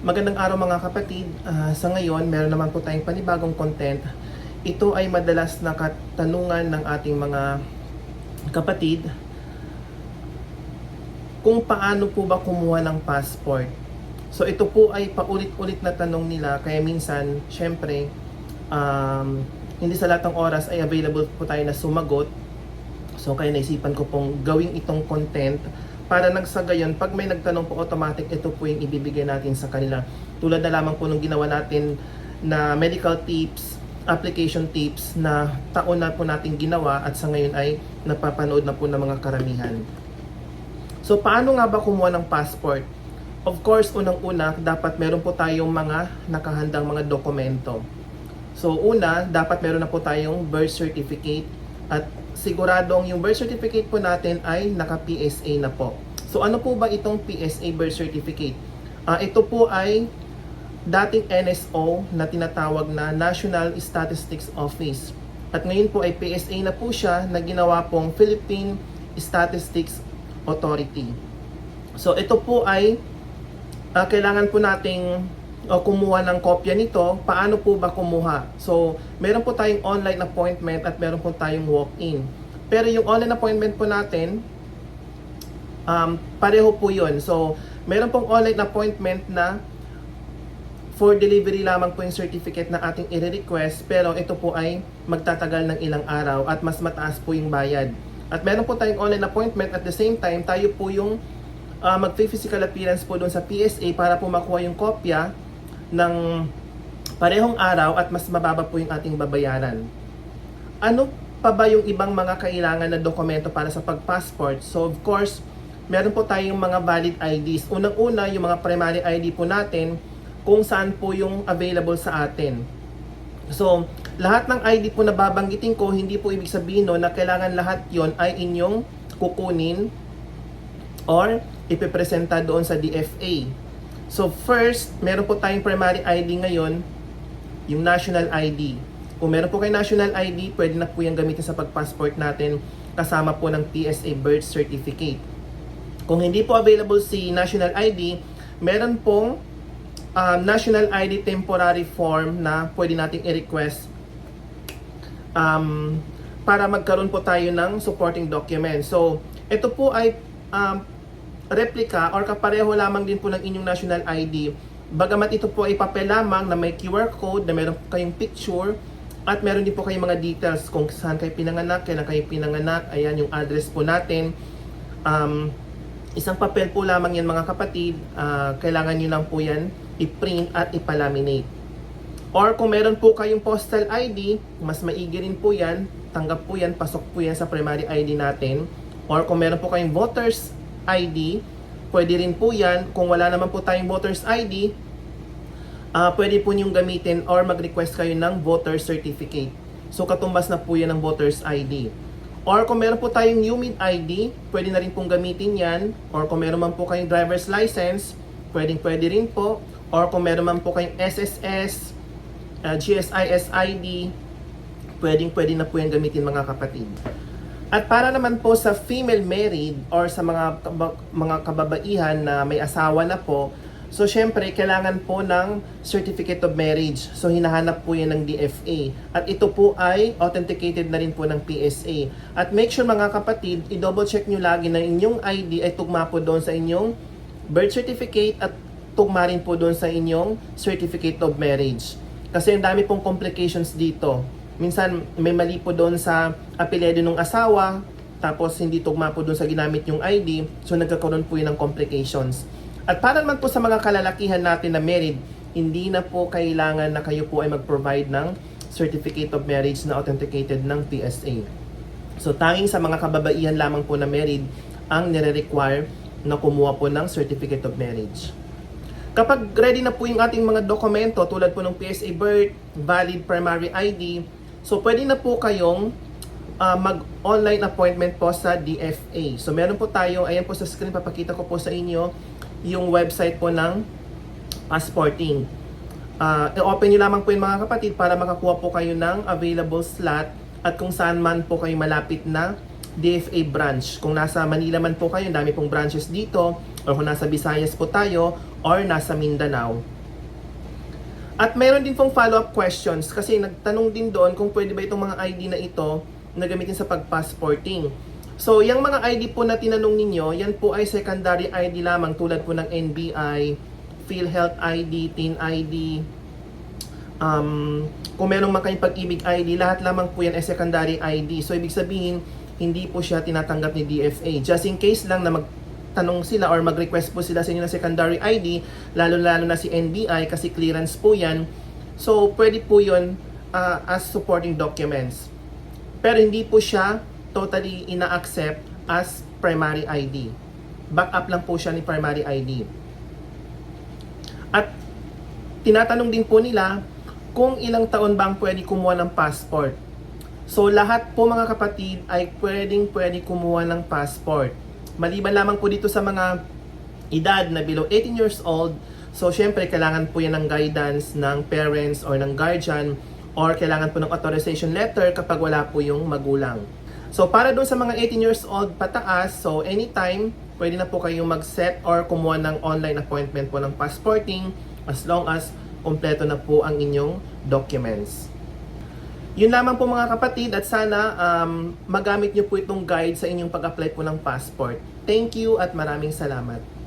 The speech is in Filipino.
Magandang araw mga kapatid. Ah, sa ngayon, meron naman po tayong panibagong content. Ito ay madalas na katanungan ng ating mga kapatid kung paano po ba kumuha ng passport. So ito po ay paulit-ulit na tanong nila kaya minsan, syempre, um, hindi sa lahat ng oras ay available po tayo na sumagot. So kaya naisipan ko pong gawing itong content para nang sa gayon, pag may nagtanong po automatic, ito po yung ibibigay natin sa kanila. Tulad na lamang po nung ginawa natin na medical tips, application tips na taon na po natin ginawa at sa ngayon ay napapanood na po ng mga karamihan. So paano nga ba kumuha ng passport? Of course, unang-una, dapat meron po tayong mga nakahandang mga dokumento. So una, dapat meron na po tayong birth certificate at siguradong yung birth certificate po natin ay naka-PSA na po. So ano po ba itong PSA birth certificate? Ah, ito po ay dating NSO na tinatawag na National Statistics Office. At ngayon po ay PSA na po siya na ginawa pong Philippine Statistics Authority. So ito po ay ah, kailangan po nating o kumuha ng kopya nito, paano po ba kumuha? So, meron po tayong online appointment at meron po tayong walk-in. Pero yung online appointment po natin, um, pareho po yun. So, meron pong online appointment na for delivery lamang po yung certificate na ating i-request pero ito po ay magtatagal ng ilang araw at mas mataas po yung bayad. At meron po tayong online appointment at the same time tayo po yung uh, mag-physical appearance po doon sa PSA para po makuha yung kopya ng parehong araw at mas mababa po yung ating babayaran. Ano pa ba yung ibang mga kailangan na dokumento para sa pag-passport? So of course, meron po tayong mga valid IDs. Unang-una, yung mga primary ID po natin kung saan po yung available sa atin. So, lahat ng ID po na babanggitin ko, hindi po ibig sabihin no, na kailangan lahat yon ay inyong kukunin or ipipresenta doon sa DFA. So first, meron po tayong primary ID ngayon, yung national ID. Kung meron po kayo national ID, pwede na po yung gamitin sa pag-passport natin kasama po ng PSA birth certificate. Kung hindi po available si national ID, meron pong um, national ID temporary form na pwede nating i-request um, para magkaroon po tayo ng supporting document. So, ito po ay um, replica or kapareho lamang din po ng inyong national ID. Bagamat ito po ay papel lamang na may QR code, na meron kayong picture, at meron din po kayong mga details kung saan kayo pinanganak, kailan kayo pinanganak, ayan yung address po natin. Um, isang papel po lamang yan mga kapatid, ah, kailangan nyo lang po yan i-print at ipalaminate. Or kung meron po kayong postal ID, mas maigi rin po yan, tanggap po yan, pasok po yan sa primary ID natin. Or kung meron po kayong voters ID, pwede rin po yan. Kung wala naman po tayong voters ID, ah pwede po niyong gamitin or mag-request kayo ng voter certificate. So katumbas na po yan ng voters ID. Or kung meron po tayong UMID ID, pwede na rin pong gamitin yan. Or kung meron man po kayong driver's license, pwedeng pwede rin po. Or kung meron man po kayong SSS, uh, GSIS ID, pwedeng pwede na po yan gamitin mga kapatid. At para naman po sa female married or sa mga mga kababaihan na may asawa na po, so syempre kailangan po ng certificate of marriage. So hinahanap po yan ng DFA. At ito po ay authenticated na rin po ng PSA. At make sure mga kapatid, i-double check nyo lagi na inyong ID ay tugma po doon sa inyong birth certificate at tugma rin po doon sa inyong certificate of marriage. Kasi ang dami pong complications dito. Minsan may mali po doon sa apelyido ng asawa, tapos hindi tugma po doon sa ginamit yung ID, so nagkakaroon po yun ng complications. At para naman po sa mga kalalakihan natin na married, hindi na po kailangan na kayo po ay mag-provide ng certificate of marriage na authenticated ng PSA. So tanging sa mga kababaihan lamang po na married ang nire-require na kumuha po ng certificate of marriage. Kapag ready na po yung ating mga dokumento tulad po ng PSA birth, valid primary ID, so pwede na po kayong ah, mag-online appointment po sa DFA. So meron po tayo, ayan po sa screen, papakita ko po sa inyo yung website po ng passporting. Ah, i-open nyo lamang po yung mga kapatid para makakuha po kayo ng available slot at kung saan man po kayo malapit na DFA branch. Kung nasa Manila man po kayo, dami pong branches dito. or kung nasa Visayas po tayo or nasa Mindanao. At meron din pong follow-up questions kasi nagtanong din doon kung pwede ba itong mga ID na ito na gamitin sa pag-passporting. So, yung mga ID po na tinanong ninyo, yan po ay secondary ID lamang tulad po ng NBI, PhilHealth ID, TIN ID, um, kung meron man kayong pag-ibig ID, lahat lamang po yan ay secondary ID. So, ibig sabihin, hindi po siya tinatanggap ni DFA. Just in case lang na magtanong sila or mag-request po sila sa inyo ng secondary ID, lalo-lalo na si NBI kasi clearance po yan. So, pwede po yun uh, as supporting documents. Pero hindi po siya totally ina-accept as primary ID. Backup lang po siya ni primary ID. At tinatanong din po nila kung ilang taon bang pwede kumuha ng passport. So lahat po mga kapatid ay pwedeng pwede kumuha ng passport. Maliban lamang po dito sa mga edad na below 18 years old, so syempre kailangan po yan ng guidance ng parents or ng guardian or kailangan po ng authorization letter kapag wala po yung magulang. So para doon sa mga 18 years old pataas, so anytime pwede na po kayong mag-set or kumuha ng online appointment po ng passporting as long as kompleto na po ang inyong documents. Yun lamang po mga kapatid at sana um, magamit nyo po itong guide sa inyong pag-apply po ng passport. Thank you at maraming salamat.